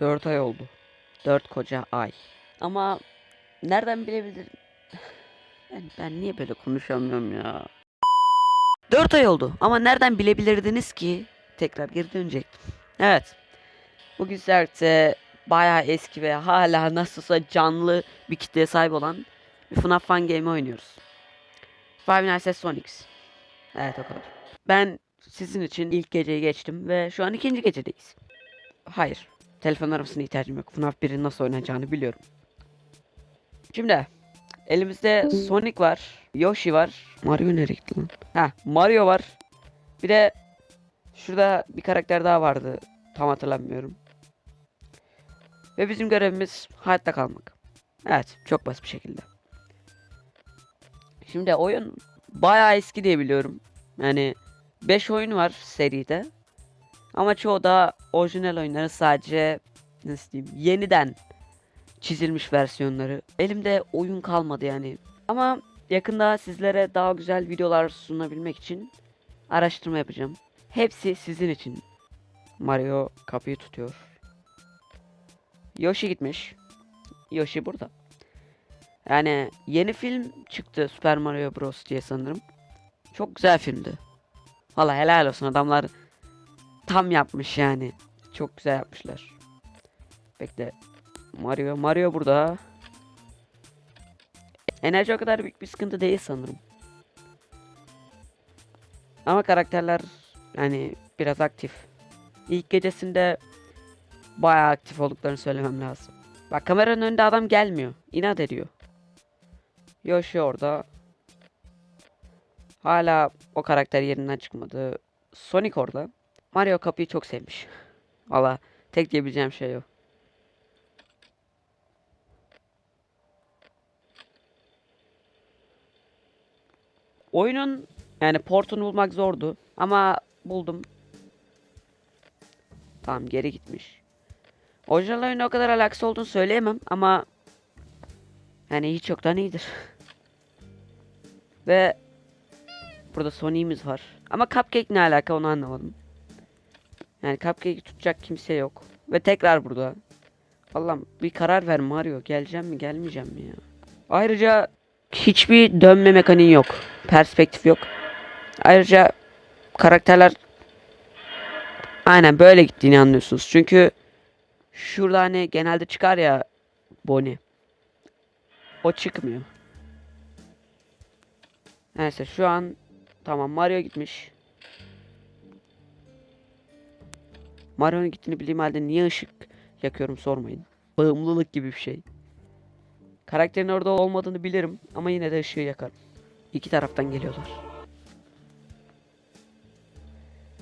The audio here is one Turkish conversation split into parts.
4 ay oldu. 4 koca ay. Ama nereden bilebilir? Ben, ben niye böyle konuşamıyorum ya? 4 ay oldu ama nereden bilebilirdiniz ki tekrar geri dönecektim. Evet. Bugün sizlerle bayağı eski ve hala nasılsa canlı bir kitleye sahip olan bir FNAF Fun Game oynuyoruz. Five Nights at Sonics. Evet o kadar. Ben sizin için ilk geceyi geçtim ve şu an ikinci gecedeyiz. Hayır. Telefon arabasına ihtiyacım yok. FNAF 1'in nasıl oynanacağını biliyorum. Şimdi elimizde Sonic var, Yoshi var. Mario nereye gitti lan? Ha, Mario var. Bir de şurada bir karakter daha vardı. Tam hatırlamıyorum. Ve bizim görevimiz hayatta kalmak. Evet, çok basit bir şekilde. Şimdi oyun bayağı eski diye biliyorum. Yani 5 oyun var seride. Ama çoğu da orijinal oyunları sadece nasıl diyeyim yeniden çizilmiş versiyonları. Elimde oyun kalmadı yani. Ama yakında sizlere daha güzel videolar sunabilmek için araştırma yapacağım. Hepsi sizin için. Mario kapıyı tutuyor. Yoshi gitmiş. Yoshi burada. Yani yeni film çıktı Super Mario Bros diye sanırım. Çok güzel filmdi. Valla helal olsun adamlar tam yapmış yani. Çok güzel yapmışlar. Bekle. Mario Mario burada. Enerji o kadar büyük bir sıkıntı değil sanırım. Ama karakterler yani biraz aktif. İlk gecesinde bayağı aktif olduklarını söylemem lazım. Bak kameranın önünde adam gelmiyor. İnat ediyor. Yoshi orada. Hala o karakter yerinden çıkmadı. Sonic orada. Mario kapıyı çok sevmiş. Valla tek diyebileceğim şey o. Oyunun yani portunu bulmak zordu ama buldum. Tamam geri gitmiş. Orijinal oyuna o kadar alakası olduğunu söyleyemem ama yani hiç yoktan iyidir. Ve burada Sony'miz var. Ama Cupcake ne alaka onu anlamadım. Yani Cupcake'i tutacak kimse yok. Ve tekrar burada. Allah'ım bir karar ver Mario. Geleceğim mi gelmeyeceğim mi ya? Ayrıca hiçbir dönme mekaniği yok. Perspektif yok. Ayrıca karakterler aynen böyle gittiğini anlıyorsunuz. Çünkü şurada hani genelde çıkar ya Bonnie. O çıkmıyor. Neyse şu an tamam Mario gitmiş. Mario'nun gittiğini bildiğim halde niye ışık yakıyorum sormayın. Bağımlılık gibi bir şey. Karakterin orada olmadığını bilirim ama yine de ışığı yakarım. İki taraftan geliyorlar.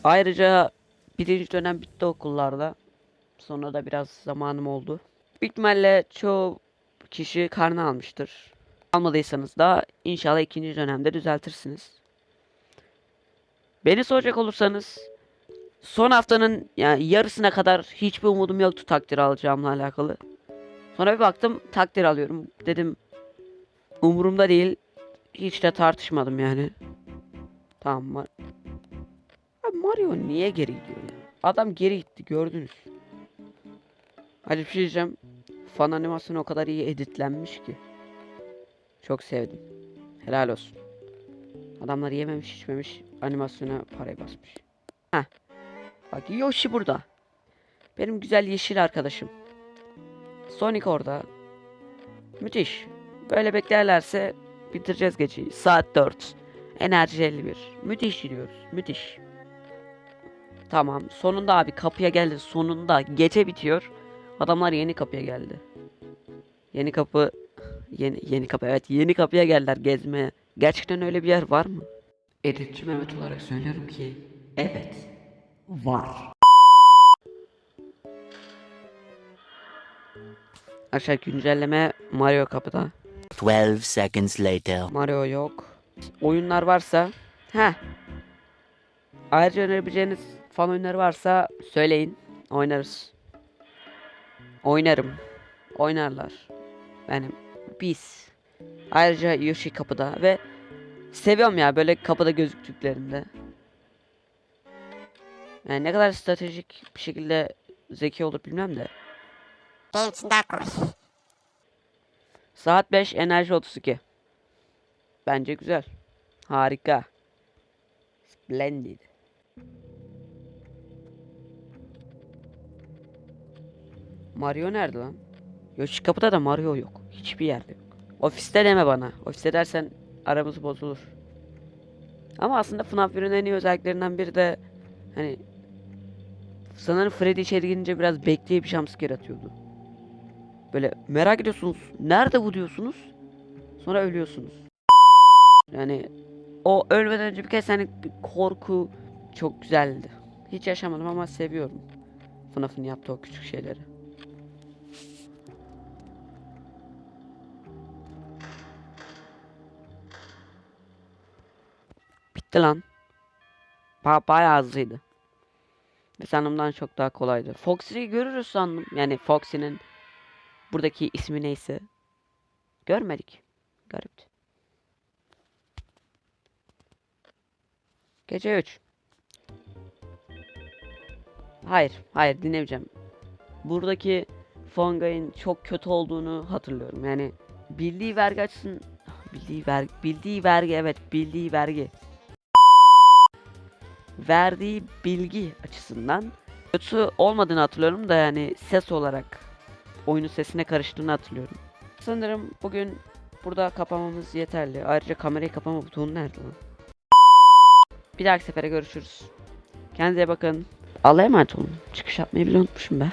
Ayrıca birinci dönem bitti okullarda. Sonra da biraz zamanım oldu. Büyük ihtimalle çoğu kişi karnı almıştır. Almadıysanız da inşallah ikinci dönemde düzeltirsiniz. Beni soracak olursanız son haftanın yani yarısına kadar hiçbir umudum yoktu takdir alacağımla alakalı. Sonra bir baktım takdir alıyorum. Dedim umurumda değil. Hiç de tartışmadım yani. Tamam Mar Mario niye geri gidiyor ya? Adam geri gitti gördünüz. Hadi bir şey diyeceğim. Fan animasyonu o kadar iyi editlenmiş ki. Çok sevdim. Helal olsun. Adamlar yememiş içmemiş animasyona parayı basmış. Heh. Bak Yoshi burada. Benim güzel yeşil arkadaşım. Sonic orada. Müthiş. Böyle beklerlerse bitireceğiz geceyi. Saat 4. Enerji 51. Müthiş gidiyoruz. Müthiş. Tamam. Sonunda abi kapıya geldi. Sonunda gece bitiyor. Adamlar yeni kapıya geldi. Yeni kapı yeni yeni kapı evet yeni kapıya geldiler gezmeye. Gerçekten öyle bir yer var mı? Editçi Mehmet olarak söylüyorum ki evet var. Aşağı güncelleme Mario kapıda. 12 seconds later. Mario yok. Oyunlar varsa ha. Ayrıca önerebileceğiniz fan oyunları varsa söyleyin. Oynarız. Oynarım. Oynarlar. Benim biz. Ayrıca Yoshi kapıda ve seviyorum ya böyle kapıda gözüktüklerinde. Yani ne kadar stratejik bir şekilde zeki olur bilmem de. benim için daha kolay. Saat 5 enerji 32. Bence güzel. Harika. Splendid. Mario nerede lan? Yok şu kapıda da Mario yok. Hiçbir yerde yok. Ofiste deme bana. Ofiste dersen aramız bozulur. Ama aslında FNAF 1'in en iyi özelliklerinden biri de hani sanırım Freddy içeri girince biraz bekleyip jumpscare atıyordu. Böyle merak ediyorsunuz. Nerede bu diyorsunuz? Sonra ölüyorsunuz. Yani o ölmeden önce birkaç tane bir korku çok güzeldi. Hiç yaşamadım ama seviyorum. FNAF'ın yaptığı o küçük şeyleri. Bitti lan. Ba bayağı hızlıydı. Sandığımdan çok daha kolaydı. Foxy'yi görürüz sandım. Yani Foxy'nin buradaki ismi neyse. Görmedik. Garipti. Gece 3. Hayır, hayır dinlemeyeceğim. Buradaki Fonga'nın çok kötü olduğunu hatırlıyorum. Yani bildiği vergi açısın bildiği vergi bildiği vergi evet bildiği vergi verdiği bilgi açısından kötü olmadığını hatırlıyorum da yani ses olarak oyunun sesine karıştığını hatırlıyorum. Sanırım bugün burada kapamamız yeterli. Ayrıca kamerayı kapama butonu nerede lan? Bir dahaki sefere görüşürüz. Kendinize bakın. Allah'a emanet olun. Çıkış yapmayı bile unutmuşum be.